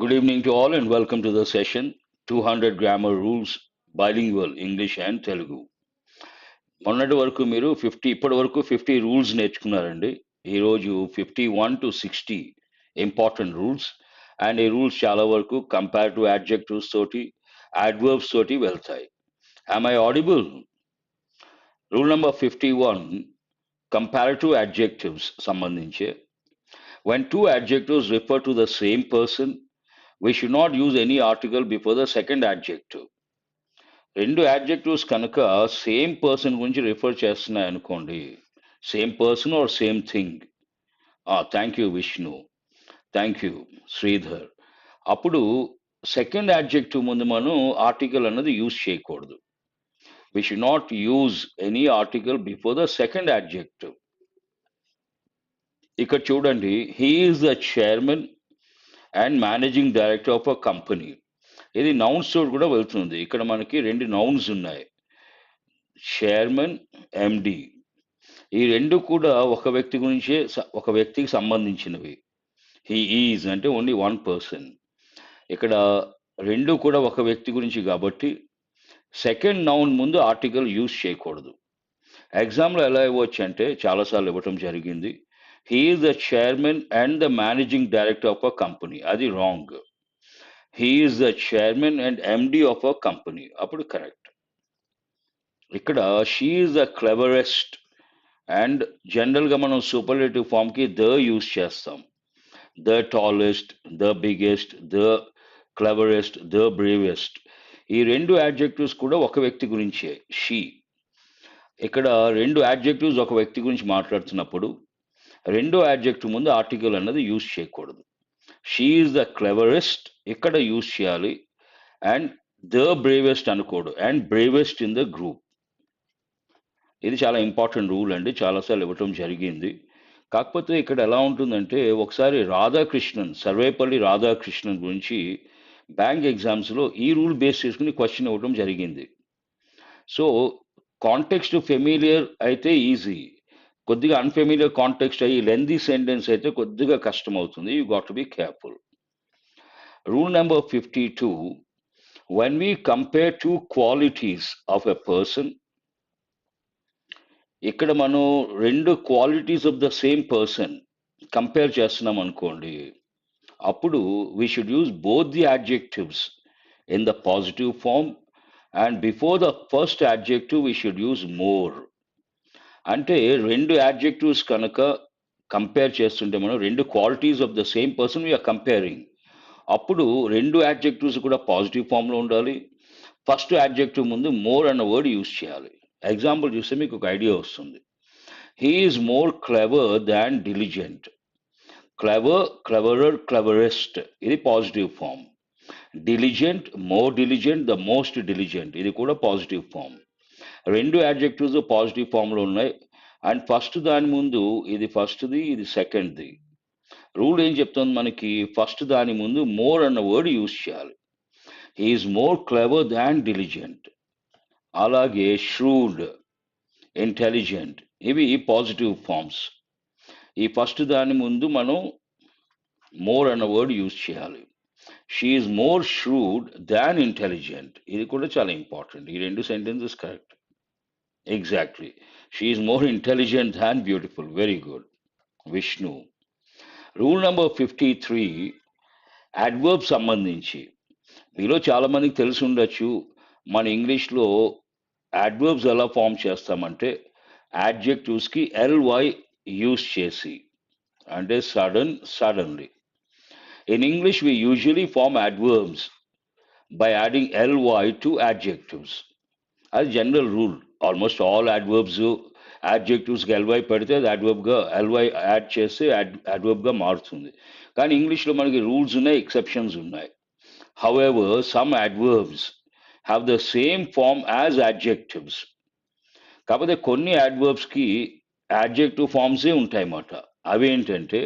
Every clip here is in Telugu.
Good evening to all and welcome to the session 200 Grammar Rules Bilingual English and Telugu. మొన్నటి వరకు మీరు ఫిఫ్టీ ఇప్పటి వరకు ఫిఫ్టీ రూల్స్ నేర్చుకున్నారండి. ఈరోజు fifty one to sixty important rules and ఈ రూల్స్ చాలా వరకు కంపేర్ టు అడ్జెక్టివ్స్ తోటి అడ్వర్బ్స్ తోటి వెళ్తాయి. I audible rule number fifty one comparative adjectives సంబంధించి. When two adjectives refer to the same person we should not use any article before the second adjective. రెండు యాడ్జెక్టివ్స్ కనుక సేమ్ పర్సన్ గురించి రిఫర్ చేస్తున్నాయి అనుకోండి same person or same thing thank you Vishnu thank you Sridhar అప్పుడు సెకండ్ యాడ్జెక్టివ్ ముందు మనం ఆర్టికల్ అన్నది యూజ్ చేయకూడదు we should not use any article before the second adjective ఇక్కడ చూడండి he's the chairman and managing director of a company ఇది నౌన్స్ తోటి కూడా వెళ్తుంది. ఇక్కడ మనకి రెండు నౌన్స్ ఉన్నాయి. చైర్మన్ ఎండి ఈ రెండు కూడా ఒక వ్యక్తి గురించే స- ఒక వ్యక్తికి సంబంధించినవి. హీ ఈజ్ అంటే ఓన్లీ వన్ పర్సన్ ఇక్కడ రెండు కూడా ఒక వ్యక్తి గురించి కాబట్టి సెకండ్ నౌన్ ముందు ఆర్టికల్ యూజ్ చేయకూడదు. ఎగ్జామ్లో ఎలా ఇవ్వచ్చు అంటే చాలాసార్లు ఇవ్వటం జరిగింది. He is the chairman and the managing director of a company అది wrong he is the chairman and MD of a company అప్పుడు కరెక్ట్ ఇక్కడ she is the cleverest and జనరల్గా మనం సూపర్లేటివ్ ఫామ్కి ద యూజ్ చేస్తాం. The tallest the biggest the cleverest the bravest ఈ రెండు యాడ్జెక్టివ్స్ కూడా ఒక వ్యక్తి గురించే. షీ ఇక్కడ రెండు యాడ్జెక్టివ్స్ ఒక వ్యక్తి గురించి మాట్లాడుతున్నప్పుడు రెండో యాడ్జెక్టివ్ ముందు ఆర్టికల్ అన్నది యూజ్ చేయకూడదు. షీ ఈజ్ ద క్లెవరెస్ట్ ఇక్కడ యూజ్ చేయాలి? అండ్ ద బ్రేవెస్ట్ అనుకోడు. And bravest in the group ఇది చాలా ఇంపార్టెంట్ రూల్ అండి. చాలాసార్లు ఇవ్వటం జరిగింది. కాకపోతే ఇక్కడ ఎలా ఉంటుందంటే ఒకసారి రాధాకృష్ణన్ సర్వేపల్లి రాధాకృష్ణన్ గురించి బ్యాంక్ ఎగ్జామ్స్లో ఈ రూల్ బేస్ చేసుకుని క్వశ్చన్ ఇవ్వడం జరిగింది. సో కాంటెక్స్ట్ ఫెమిలియర్ అయితే ఈజీ. కొద్దిగా అన్ఫెమిలియర్ కాంటెక్స్ట్ అయ్యి లెందీ సెంటెన్స్ అయితే కొద్దిగా కష్టం అవుతుంది you got to be careful rule number fifty two when we compare two qualities of a person ఇక్కడ మనం రెండు qualities of the same person compare చేస్తున్నాం అనుకోండి. అప్పుడు we should use both the adjectives in the positive form and before the first adjective we should use more అంటే రెండు యాడ్జెక్టివ్స్ కనుక కంపేర్ చేస్తుంటే మనం రెండు qualities of the same person we are comparing అప్పుడు రెండు యాడ్జెక్టివ్స్ కూడా పాజిటివ్ ఫామ్లో ఉండాలి. ఫస్ట్ యాడ్జెక్టివ్ ముందు మోర్ అన్న వర్డ్ యూజ్ చేయాలి. ఎగ్జాంపుల్ చూస్తే మీకు ఒక ఐడియా వస్తుంది. He is more clever than diligent clever cleverer cleverest ఇది positive form diligent more diligent the most diligent ఇది కూడా పాజిటివ్ ఫామ్ రెండు యాడ్జెక్టివ్స్ పాజిటివ్ ఫామ్లో ఉన్నాయి. అండ్ ఫస్ట్ దాని ముందు ఇది ఫస్ట్ది ఇది సెకండ్ది రూల్ ఏం చెప్తుంది మనకి? ఫస్ట్ దాని ముందు మోర్ అన్న వర్డ్ యూజ్ చేయాలి. Is more clever than diligent అలాగే ష్రూడ్ ఇంటెలిజెంట్ ఇవి పాజిటివ్ ఫామ్స్ ఈ ఫస్ట్ దాని ముందు మనం మోర్ అన్న వర్డ్ యూజ్ చేయాలి. She's more shrewd than intelligent ఇది కూడా చాలా ఇంపార్టెంట్ ఈ రెండు sentences correct exactly she's more intelligent than beautiful very good Vishnu rule number fifty three adverb సంబంధించి. మీలో చాలా మందికి తెలిసి ఉండొచ్చు. మన ఇంగ్లీష్లో అడ్వర్బ్స్ ఎలా ఫామ్ చేస్తామంటే యాడ్జెక్టివ్స్కి ఎల్వై యూస్ చేసి అంటే sudden suddenly in English we usually form adverbs by adding LY to adjectives Uh, అది general rule almost all adverbs యాడ్జెక్టివ్స్కి LY పెడితే అది అడ్వర్బ్గా ఎల్వై యాడ్ చేస్తే అడ్వర్బ్గా మారుతుంది. కానీ ఇంగ్లీష్లో మనకి రూల్స్ ఉన్నాయి ఎక్సెప్షన్స్ ఉన్నాయి. However some adverbs have the same form as adjectives కాకపోతే కొన్ని యాడ్వర్బ్స్కి యాడ్జెక్టివ్ ఫామ్సే ఉంటాయన్నమాట. అవేంటంటే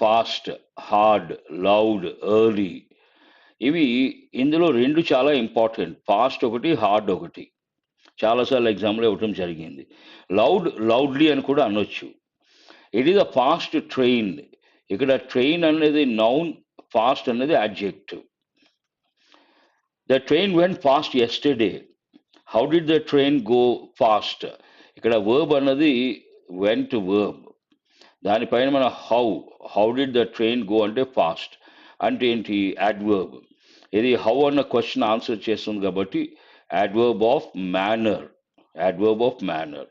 ఫాస్ట్ హార్డ్ లౌడ్ ఎర్లీ ఇవి ఇందులో రెండు చాలా ఇంపార్టెంట్ ఫాస్ట్ ఒకటి హార్డ్ ఒకటి. చాలాసార్లు ఎగ్జామ్లో ఇవ్వటం జరిగింది. లౌడ్ లౌడ్లీ అని కూడా అనొచ్చు. It is a fast train ఇక్కడ ట్రైన్ అనేది నౌన్ ఫాస్ట్ అన్నది adjective the train went fast yesterday how did the train go fast ఇక్కడ వర్బ్ అన్నది వెంట్ వర్బ్ దానిపైన మన how how did the train go అంటే ఫాస్ట్ అంటే ఏంటి? అడ్వర్బ్ ఇది హౌ అన్న క్వశ్చన్ ఆన్సర్ చేస్తుంది కాబట్టి adverb of manner adverb of manner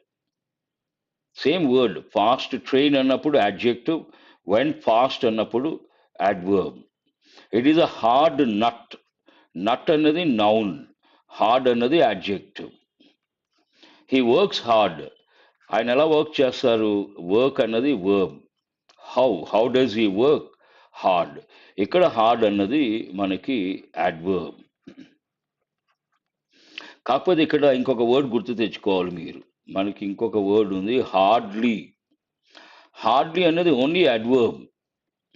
same word fast train అన్నప్పుడు అడ్జెక్టివ్ వెన్ ఫాస్ట్ అన్నప్పుడు adverb it is a hard nut nut అన్నది నౌన్ హార్డ్ అన్నది అడ్జెక్టివ్ హీ వర్క్స్ హార్డ్ ఆయన ఎలా వర్క్ చేస్తారు? వర్క్ అన్నది verb how how does he work hard. ఇక్కడ హార్డ్ అన్నది మనకి అడ్వర్బ్ కాకపోతే ఇక్కడ ఇంకొక వర్డ్ గుర్తు తెచ్చుకోవాలి మీరు. మనకి ఇంకొక వర్డ్ ఉంది హార్డ్లీ హార్డ్లీ అనేది ఓన్లీ అడ్వర్బ్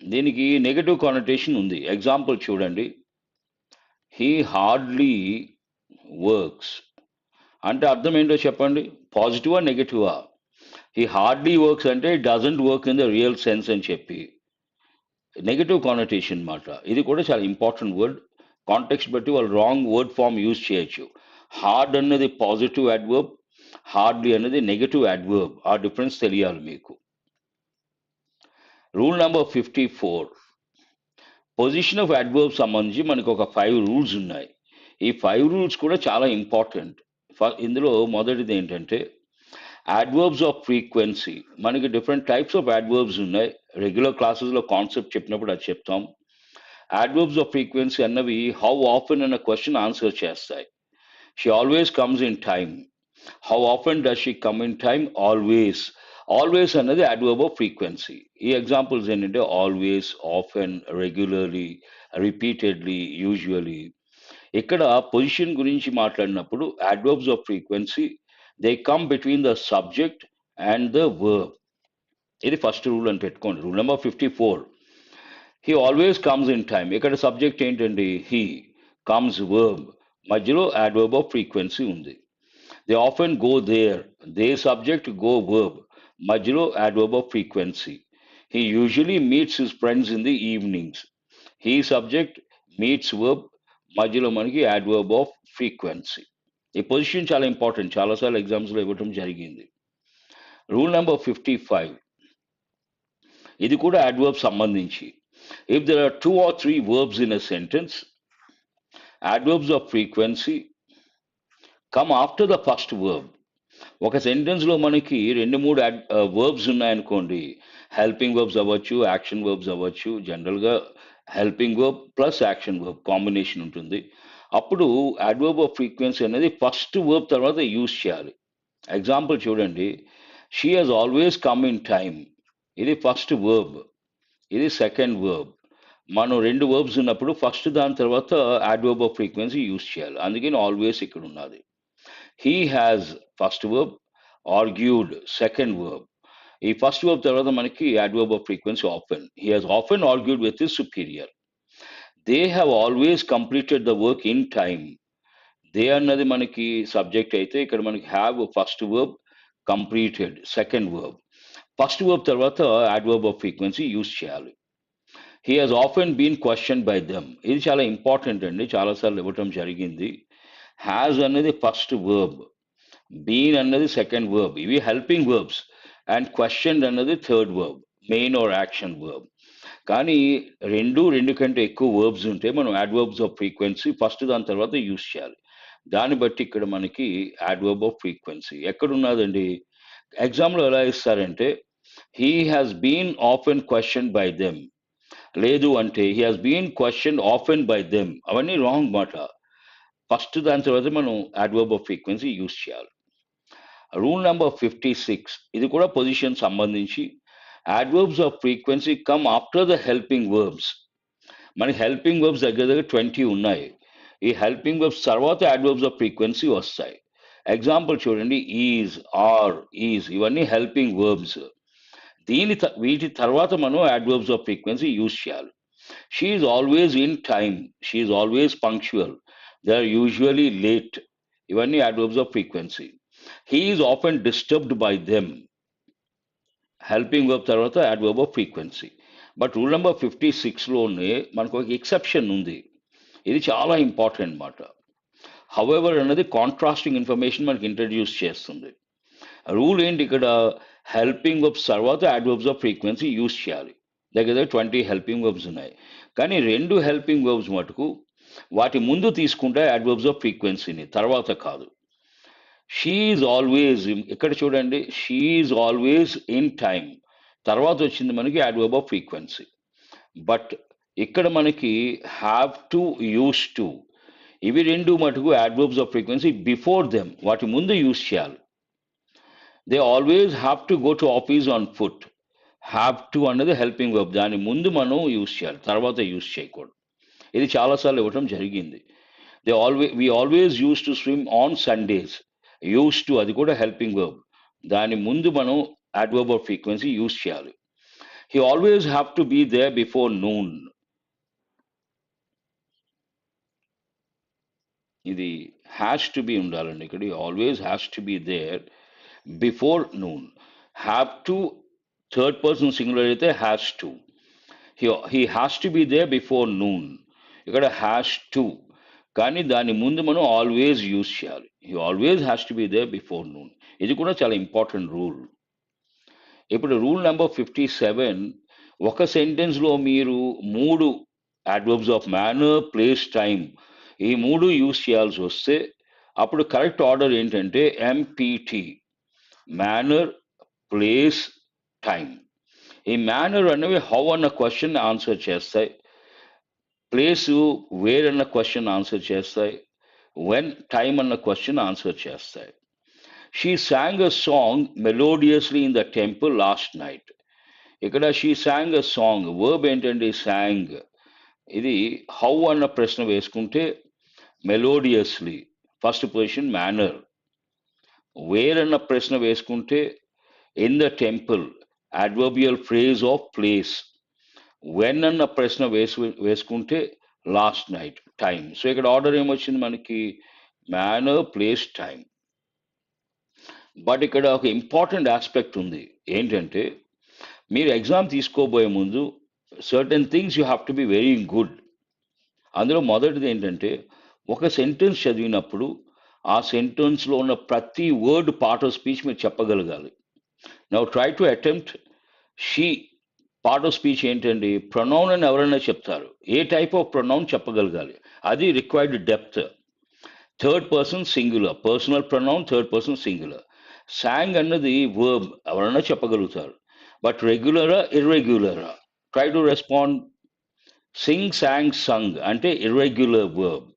దీనికి నెగటివ్ కానటేషన్ ఉంది. ఎగ్జాంపుల్ చూడండి. హీ హార్డ్లీ వర్క్స్ అంటే అర్థం ఏంటో చెప్పండి. పాజిటివా నెగటివా ఈ హార్డ్లీ వర్క్స్ అంటే doesn't work in the real sense అని చెప్పి. నెగటివ్ కానటేషన్ మాట. ఇది కూడా చాలా ఇంపార్టెంట్ వర్డ్ కాంటెక్స్ట్ బట్టి వాళ్ళు రాంగ్ వర్డ్ ఫామ్ యూజ్ చేయొచ్చు. హార్డ్ అన్నది పాజిటివ్ అడ్వర్బ్ హార్డ్లీ అనేది నెగటివ్ అడ్వర్బ్ ఆ డిఫరెన్స్ తెలియాలి మీకు. Rule number fifty four position of adverb సంబంధించి మనకు ఒక ఫైవ్ రూల్స్ ఉన్నాయి. ఈ ఫైవ్ రూల్స్ కూడా చాలా ఇంపార్టెంట్ ఇందులో మొదటిది ఏంటంటే అడ్వర్బ్స్ ఆఫ్ ఫ్రీక్వెన్సీ మనకి డిఫరెంట్ టైప్స్ ఆఫ్ అడ్వర్బ్స్ ఉన్నాయి. రెగ్యులర్ క్లాసెస్లో కాన్సెప్ట్ చెప్పినప్పుడు అది చెప్తాం. అడ్వర్బ్స్ ఆఫ్ ఫ్రీక్వెన్సీ అన్నవి హౌ ఆఫెన్ అన్న క్వశ్చన్ ఆన్సర్ చేస్తాయి. She always comes in time how often does she come in time always always అన్నది అడ్వర్బ్ ఆఫ్ ఫ్రీక్వెన్సీ ఈ ఎగ్జాంపుల్స్ ఏంటంటే always often regularly repeatedly usually ఇక్కడ పొజిషన్ గురించి మాట్లాడినప్పుడు adverbs of frequency they come between the subject and the verb ఇది ఫస్ట్ రూల్ అని పెట్టుకోండి. Rule number fifty four he always comes in time ఇక్కడ సబ్జెక్ట్ ఏంటండి? హీ కమ్స్ వర్బ్ మధ్యలో యాడ్వర్బ్ ఆఫ్ ఫ్రీక్వెన్సీ ఉంది. They often go there they subject go verb మధ్యలో adverb of frequency he usually meets his friends in the evenings he subject meets verb మధ్యలో మనకి యాడ్వర్బ్ ఆఫ్ ఫ్రీక్వెన్సీ ఈ పొజిషన్ చాలా ఇంపార్టెంట్ చాలాసార్లు ఎగ్జామ్స్లో ఇవ్వటం జరిగింది. రూల్ నెంబర్ ఫిఫ్టీ ఫైవ్ ఇది కూడా యాడ్వర్బ్ సంబంధించి. If there are two or three verbs in a sentence adverbs of frequency come after the first verb ఒక సెంటెన్స్లో మనకి రెండు మూడు వర్బ్స్ ఉన్నాయనుకోండి. హెల్పింగ్ వర్బ్స్ అవ్వచ్చు యాక్షన్ వర్బ్స్ అవ్వచ్చు జనరల్గా helping verb plus action verb combination ఉంటుంది. అప్పుడు అడ్వర్బ్ ఆఫ్ ఫ్రీక్వెన్సీ అనేది ఫస్ట్ వర్బ్ తర్వాత యూజ్ చేయాలి. ఎగ్జాంపుల్ చూడండి. She has always come in time ఇది ఫస్ట్ వర్బ్ ఇది సెకండ్ వర్బ్ మనం రెండు వర్బ్స్ ఉన్నప్పుడు ఫస్ట్ దాని తర్వాత అడ్వర్బ్ ఆఫ్ ఫ్రీక్వెన్సీ యూజ్ చేయాలి. అందుకని ఆల్వేస్ ఇక్కడ ఉన్నది. He has first verb argued second verb ఈ ఫస్ట్ వర్బ్ తర్వాత మనకి adverb of frequency often he has often argued with his superior they have always completed the work in time they అన్నది మనకి సబ్జెక్ట్ అయితే ఇక్కడ మనకి have first verb completed second verb first verb తర్వాత అడ్వర్బ్ ఆఫ్ ఫ్రీక్వెన్సీ యూజ్ చేయాలి. He has often been question by them ఇది చాలా ఇంపార్టెంట్ అండి. చాలాసార్లు ఇవ్వటం జరిగింది. హ్యాజ్ అనేది ఫస్ట్ వర్బ్. బీన్ అన్నది సెకండ్ వర్బ్. ఇవి హెల్పింగ్ వర్బ్స్. అండ్ క్వశ్చన్ అన్నది third verb. Main or action verb. కానీ రెండు రెండు కంటే ఎక్కువ వర్బ్స్ ఉంటే మనం అడ్వర్బ్స్ ఆఫ్ ఫ్రీక్వెన్సీ ఫస్ట్ దాని తర్వాత యూజ్ చేయాలి. దాన్ని బట్టి ఇక్కడ మనకి యాడ్వర్బ్ ఆఫ్ ఫ్రీక్వెన్సీ. ఎక్కడ ఉన్నదండి ఎగ్జామ్లో ఎలా ఇస్తారంటే he has been often question by them లేదు అంటే he has been question often by them అవన్నీ రాంగ్ మాట. ఫస్ట్ దాని తర్వాత మనం అడ్వర్బ్ ఆఫ్ ఫ్రీక్వెన్సీ యూజ్ చేయాలి. రూల్ నెంబర్ ఫిఫ్టీ సిక్స్ ఇది కూడా పొజిషన్ సంబంధించి. Adverbs of frequency come after the helping verbs మనకి హెల్పింగ్ వర్బ్స్ దగ్గర దగ్గర ట్వంటీ ఉన్నాయి. ఈ హెల్పింగ్ వర్బ్స్ తర్వాత అడ్వర్బ్స్ ఆఫ్ ఫ్రీక్వెన్సీ వస్తాయి. ఎగ్జాంపుల్ చూడండి. ఈజ్ ఆర్ ఈజ్ ఇవన్నీ హెల్పింగ్ వర్బ్స్ దీని వీటి తర్వాత మనం అడ్వర్బ్స్ ఆఫ్ ఫ్రీక్వెన్సీ యూజ్ చేయాలి. She is always in time she is always punctual they are usually late ఇవన్నీ adverbs of frequency he is often disturbed by them helping verb తర్వాత adverb of frequency but rule number fifty సిక్స్లోనే మనకు ఒక ఎక్సెప్షన్ ఉంది. ఇది చాలా ఇంపార్టెంట్ మాట. హవెవర్ అన్నది కాంట్రాస్టింగ్ ఇన్ఫర్మేషన్ మనకి ఇంట్రడ్యూస్ చేస్తుంది. రూల్ ఏంటి ఇక్కడ? హెల్పింగ్ వర్బ్స్ తర్వాత యాడ్వర్బ్స్ ఆఫ్ ఫ్రీక్వెన్సీ యూస్ చేయాలి. దగ్గర ట్వంటీ హెల్పింగ్ వర్బ్స్ ఉన్నాయి. కానీ రెండు హెల్పింగ్ వర్బ్స్ మటుకు వాటి ముందు తీసుకుంటే అడ్వర్బ్స్ ఆఫ్ ఫ్రీక్వెన్సీని తర్వాత కాదు. షీఈ్ ఆల్వేస్ ఇక్కడ చూడండి? షీఈ్ ఆల్వేస్ ఇన్ టైం తర్వాత వచ్చింది మనకి అడ్వర్బ్ ఆఫ్ ఫ్రీక్వెన్సీ బట్ ఇక్కడ మనకి హ్యావ్ టు యూస్ టు ఇవి రెండు మటుకు adverbs of frequency before them వాటి ముందు యూస్ చేయాలి. They always have to go to office on foot have to అన్నది హెల్పింగ్ వర్బ్ దాని ముందు మనం యూస్ చేయాలి. తర్వాత యూస్ చేయకూడదు. ఇది చాలాసార్లు ఇవ్వటం జరిగింది. They always we always used to swim on Sundays used to అది కూడా హెల్పింగ్ వర్బ్ దాని ముందు మనం అడ్వర్బ్ ఆఫ్ ఫ్రీక్వెన్సీ యూస్ చేయాలి. He always have to be there before noon ఇది హ్యాష్ టు బి ఉండాలండి ఇక్కడ. Always has to be there before noon have to third person singular అయితే has to he has to be there before noon ఇక్కడ హ్యాష్ టు కానీ దాని ముందు మనం ఆల్వేస్ యూజ్ చేయాలి. He always has to be there before noon ఇది కూడా చాలా ఇంపార్టెంట్ రూల్ ఇప్పుడు రూల్ నెంబర్ ఫిఫ్టీ సెవెన్ ఒక సెంటెన్స్లో మీరు మూడు adverbs of manner place time ఈ మూడు యూజ్ చేయాల్సి వస్తే అప్పుడు కరెక్ట్ ఆర్డర్ ఏంటంటే ఎంపీటీ మేనర్ ప్లేస్ టైం ఈ మేనర్ అనేవి హౌ అన్న క్వశ్చన్ ఆన్సర్ చేస్తాయి. ప్లేస్ వేర్ అన్న క్వశ్చన్ ఆన్సర్ చేస్తాయి. వెన్ టైం అన్న క్వశ్చన్ ఆన్సర్ చేస్తాయి. She sang a song melodiously in the temple last night ఇక్కడ she sang a song verb ఏంటండి సాంగ్ ఇది హౌ అన్న ప్రశ్న వేసుకుంటే మెలోడియస్లీ ఫస్ట్ పొజిషన్ మేనర్ వేరన్న ప్రశ్న వేసుకుంటే in the temple adverbial phrase of place when అన్న ప్రశ్న వేసు వేసుకుంటే లాస్ట్ నైట్ టైం సో ఇక్కడ ఆర్డర్ ఏమొచ్చింది మనకి? మేనర్ ప్లేస్ టైం బట్ ఇక్కడ ఒక ఇంపార్టెంట్ ఆస్పెక్ట్ ఉంది. ఏంటంటే మీరు ఎగ్జామ్ తీసుకోబోయే ముందు certain things you have to be very good అందులో మొదటిది ఏంటంటే ఒక సెంటెన్స్ చదివినప్పుడు ఆ సెంటెన్స్లో ఉన్న ప్రతి వర్డ్ పార్ట్ ఆఫ్ స్పీచ్ మీరు చెప్పగలగాలి. Now try to attempt she part of speech ఏంటండి? ప్రొనౌన్ అని ఎవరైనా చెప్తారు. ఏ టైప్ ఆఫ్ ప్రొనౌన్ చెప్పగలగాలి. అది required depth third person singular personal pronoun third person singular sang అన్నది వర్బ్ ఎవరైనా చెప్పగలుగుతారు. బట్ రెగ్యులరా ఇర్రెగ్యులరా try to respond sing sang sung అంటే ఇర్రెగ్యులర్ వర్బ్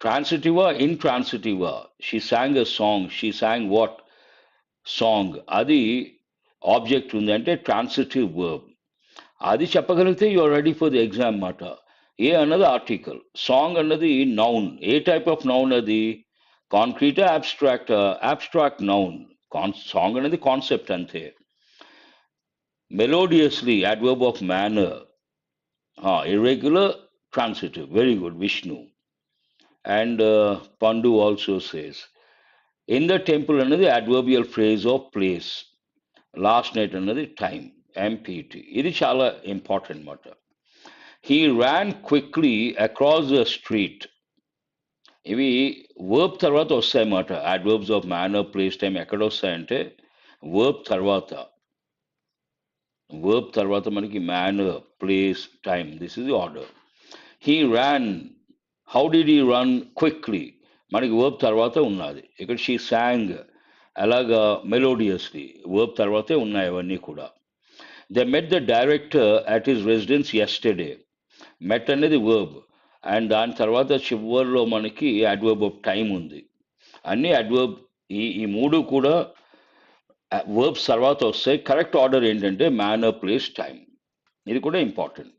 ట్రాన్సిటివా ఇన్ ట్రాన్సిటివా she sang uh sang she sang what sang అది ఆబ్జెక్ట్ ఉంది అంటే ట్రాన్సిటివ్ వర్బ్ అది చెప్పగలిగితే you are ready for the exam మాట ఏ అన్నది ఆర్టికల్ సాంగ్ అన్నది నౌన్ ఏ టైప్ ఆఫ్ నౌన్ అది కాంక్రీట్ అబ్స్ట్రాక్ట్ అబ్స్ట్రాక్ట్ నౌన్ కాన్ సాంగ్ అనేది కాన్సెప్ట్ అంతే melodiously adverb of manner irregular transitive very good Vishnu and Pandu also says in the temple అన్నది adverbial phrase of place last night అన్నది టైం ఎంపీటీ ఇది చాలా ఇంపార్టెంట్ అనమాట he ran quickly across the street ఇవి వర్బ్ తర్వాత వస్తాయన్నమాట adverbs of manner place time ఎక్కడ వస్తాయంటే వర్బ్ తర్వాత వర్బ్ తర్వాత మనకి manner place time this is the order he ran how did he run quickly మనకి వర్బ్ తర్వాత ఉన్నది. ఇక్కడ షీ శాంగ్ అలాగా మెలోడియస్లీ వర్బ్ తర్వాతే ఉన్నాయి అవన్నీ కూడా. The met the director at his residence yesterday met అనేది వర్బ్ అండ్ దాని తర్వాత చివరిలో మనకి అడ్వర్బ్ ఆఫ్ టైం ఉంది. అన్ని అడ్వర్బ్ ఈ ఈ మూడు కూడా వర్బ్స్ తర్వాత వస్తాయి. కరెక్ట్ ఆర్డర్ ఏంటంటే మ్యానర్ ప్లేస్ టైం ఇది కూడా ఇంపార్టెంట్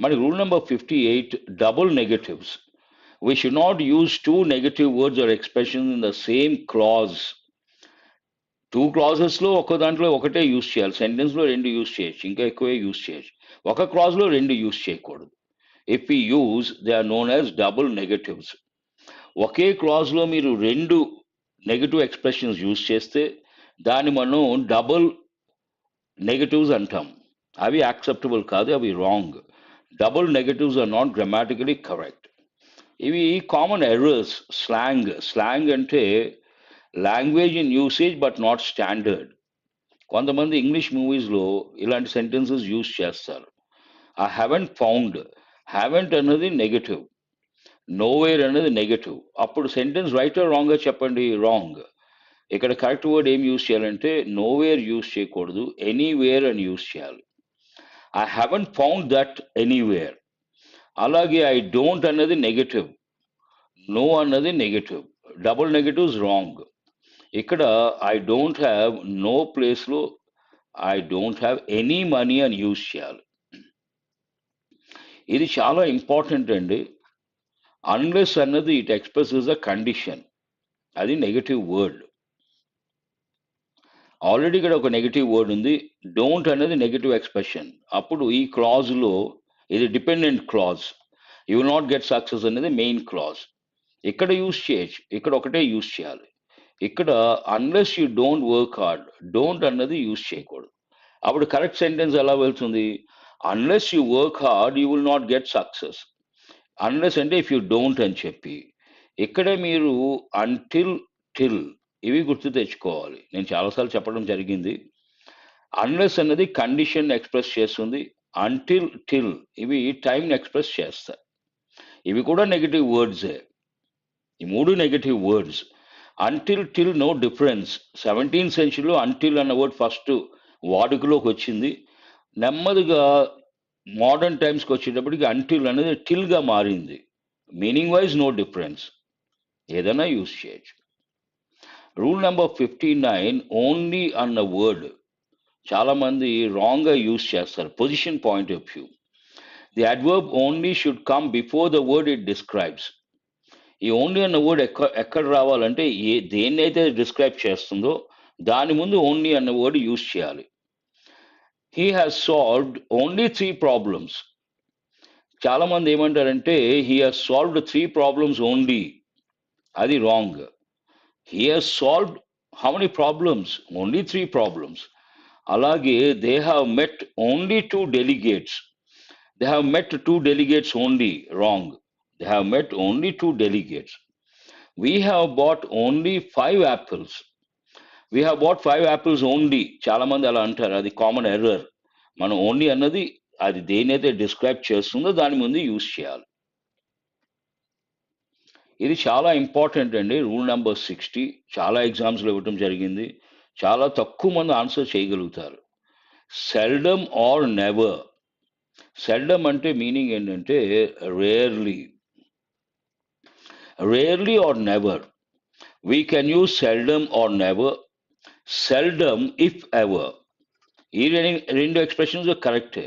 మనకి rule number fifty eight double negatives we should not use two negative words or expression in the same clause two క్లాజెస్లో ఒక దాంట్లో ఒకటే యూస్ చేయాలి. సెంటెన్స్లో రెండు యూస్ చేయొచ్చు. ఇంకా ఎక్కువే యూస్ చేయొచ్చు. ఒక క్లాజ్లో రెండు యూస్ చేయకూడదు. If you use they are known as double negatives ఒకే క్లాజ్లో మీరు రెండు నెగటివ్ ఎక్స్ప్రెషన్స్ యూస్ చేస్తే దాన్ని మనం డబుల్ నెగటివ్స్ అంటాం. అవి యాక్సెప్టబుల్ కాదు అవి wrong double negatives are not grammatically correct ఇవి కామన్ ఎర్రర్స్ స్లాంగ్ స్లాంగ్ అంటే language in usage but not standard కొంతమంది ఇంగ్లీష్ మూవీస్లో ఇలాంటి సెంటెన్సెస్ యూజ్ చేస్తారు. ఆ హ్యావెంట్ ఫౌండ్ హ్యావెంట్ అన్నది నెగటివ్ నోవేర్ అనేది నెగటివ్ అప్పుడు సెంటెన్స్ రైట్ రాంగ్గా చెప్పండి రాంగ్ ఇక్కడ కరెక్ట్ వర్డ్ ఏం యూజ్ చేయాలంటే నోవేర్ యూజ్ చేయకూడదు ఎనీవేర్ అని యూజ్ చేయాలి. I haven't found that anywhere అలాగే ఐ డోంట్ అన్నది నెగటివ్ నో అన్నది నెగటివ్ డబుల్ నెగటివ్స్ రాంగ్ ఇక్కడ ఐ డోంట్ హ్యావ్ నో ప్లేస్లో I don't have any money అని యూజ్ చేయాలి. ఇది చాలా ఇంపార్టెంట్ అండి. అన్లెస్ అన్నది ఇట్ ఎక్స్ప్రెసెస్ అ కండిషన్ అది నెగటివ్ వర్డ్ ఆల్రెడీ ఇక్కడ ఒక నెగిటివ్ వర్డ్ ఉంది. డోంట్ అనేది నెగటివ్ ఎక్స్ప్రెషన్. అప్పుడు ఈ క్లాజ్లో ఇది dependent clause. You will not get success అనేది మెయిన్ క్లాజ్. ఇక్కడ యూస్ చేయొచ్చు. ఇక్కడ ఒకటే యూస్ చేయాలి. ఇక్కడ unless you don't work hard don't అన్నది యూస్ చేయకూడదు. అప్పుడు కరెక్ట్ సెంటెన్స్ ఎలా వెళ్తుంది? Unless you work hard you will not get success unless అంటే ఇఫ్ యూ డోంట్ అని చెప్పి. ఇక్కడే మీరు అంటిల్ టిల్ ఇవి గుర్తు తెచ్చుకోవాలి. నేను చాలాసార్లు చెప్పడం జరిగింది. అన్లెస్ అన్నది కండిషన్ ఎక్స్ప్రెస్ చేస్తుంది. అంటిల్ టిల్ ఇవి టైంని ఎక్స్ప్రెస్ చేస్తాయి. ఇవి కూడా నెగిటివ్ వర్డ్సే ఈ మూడు negative words until till no difference seventeen సెంచురీలో until అన్న వర్డ్ ఫస్ట్ వాడుకలోకి వచ్చింది. నెమ్మదిగా మోడర్న్ టైమ్స్కి వచ్చేటప్పటికి అంటిల్ అనేది టిల్గా మారింది. మీనింగ్ వైజ్ నో డిఫరెన్స్ ఏదైనా యూజ్ చేయొచ్చు. Rule number fifty nine only అన్న వర్డ్ చాలామంది రాంగ్గా యూస్ చేస్తారు position point of view the adverb only should come before the word it describes ఈ ఓన్లీ అన్న వర్డ్ ఎక్కడ ఎక్కడ రావాలంటే ఏ దేన్నైతే డిస్క్రైబ్ చేస్తుందో దాని ముందు ఓన్లీ అన్న వర్డ్ యూజ్ చేయాలి. He has solved only three problems చాలామంది ఏమంటారంటే he has solved three problems only అది wrong he has solved how many problems only three problems అలాగే they have met only two delegates they have met two delegates only wrong they have met only two delegates we have bought only five apples we have bought five apples only చాలా మంది అలా అంటారు అది కామన్ ఎర్రర్ మనం ఓన్లీ అన్నది అది దేనైతే డిస్క్రైబ్ చేస్తుందో దాని ముందు యూజ్ చేయాలి ఇది చాలా ఇంపార్టెంట్ అండి. రూల్ నెంబర్ సిక్స్టీ చాలా ఎగ్జామ్స్లో ఇవ్వటం జరిగింది. చాలా తక్కువ మంది ఆన్సర్ చేయగలుగుతారు. సెల్డమ్ ఆర్ నెవర్ సెల్డమ్ అంటే మీనింగ్ ఏంటంటే rarely rarely or never we can use seldom or never seldom if ever ఈ రెండు రెండు ఎక్స్ప్రెషన్స్ కరెక్టే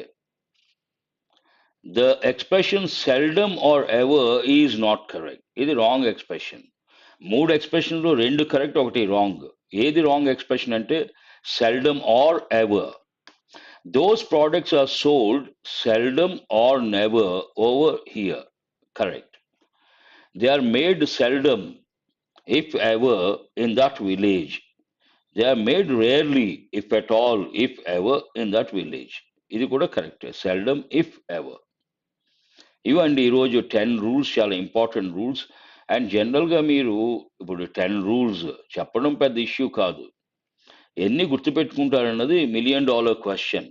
the expression seldom or ever is not correct ఇది రాంగ్ ఎక్స్ప్రెషన్ మూడు ఎక్స్ప్రెషన్లు రెండు కరెక్ట్ ఒకటి రాంగ్ ఏది రాంగ్ ఎక్స్ప్రెషన్ అంటే seldom or ever those products are sold seldom or never over here correct they are made seldom if ever in that village they are made rarely if at all if ever in that village ఇది కూడా కరెక్టే సెల్డమ్ ఇఫ్ ఎవర్ ఇవ్వండి ఈరోజు టెన్ రూల్స్ చాలా ఇంపార్టెంట్ రూల్స్ అండ్ జనరల్గా మీరు ఇప్పుడు టెన్ రూల్స్ చెప్పడం పెద్ద ఇష్యూ కాదు. ఎన్ని గుర్తుపెట్టుకుంటారన్నది మిలియన్ డాలర్ క్వశ్చన్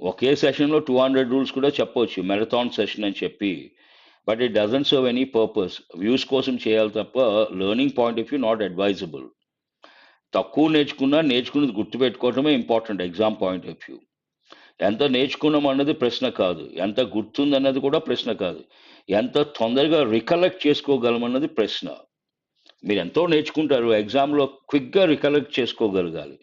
ఒకే సెషన్లో టూ హండ్రెడ్ రూల్స్ కూడా చెప్పవచ్చు మెరథాన్ సెషన్ అని చెప్పి. But it doesn't serve any purpose views కోసం చేయాలి తప్ప learning point of view not advisable తక్కువ నేర్చుకున్నా నేర్చుకున్నది గుర్తుపెట్టుకోవటమే important exam point of view ఎంత నేర్చుకున్నాం అన్నది ప్రశ్న కాదు. ఎంత గుర్తుంది అన్నది కూడా ప్రశ్న కాదు. ఎంత తొందరగా రికలెక్ట్ చేసుకోగలమన్నది ప్రశ్న. మీరు ఎంతో నేర్చుకుంటారు. ఎగ్జామ్లో క్విక్గా రికలెక్ట్ చేసుకోగలగాలి.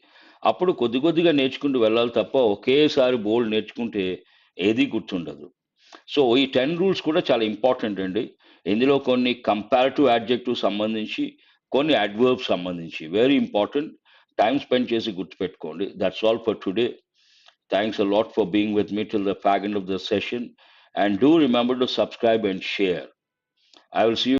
అప్పుడు కొద్ది కొద్దిగా నేర్చుకుంటూ వెళ్ళాలి తప్ప ఒకేసారి బోల్డ్ నేర్చుకుంటే ఏది గుర్తుండదు. సో ఈ టెన్ రూల్స్ కూడా చాలా ఇంపార్టెంట్ అండి. ఇందులో కొన్ని కంపారిటివ్ యాడ్జెక్టివ్ సంబంధించి కొన్ని అడ్వర్బ్స్ సంబంధించి. వెరీ ఇంపార్టెంట్ టైం స్పెండ్ చేసి గుర్తుపెట్టుకోండి. That's all for today Thanks a lot for being with me till the fag end of the session. And do remember to subscribe and share. I will see you.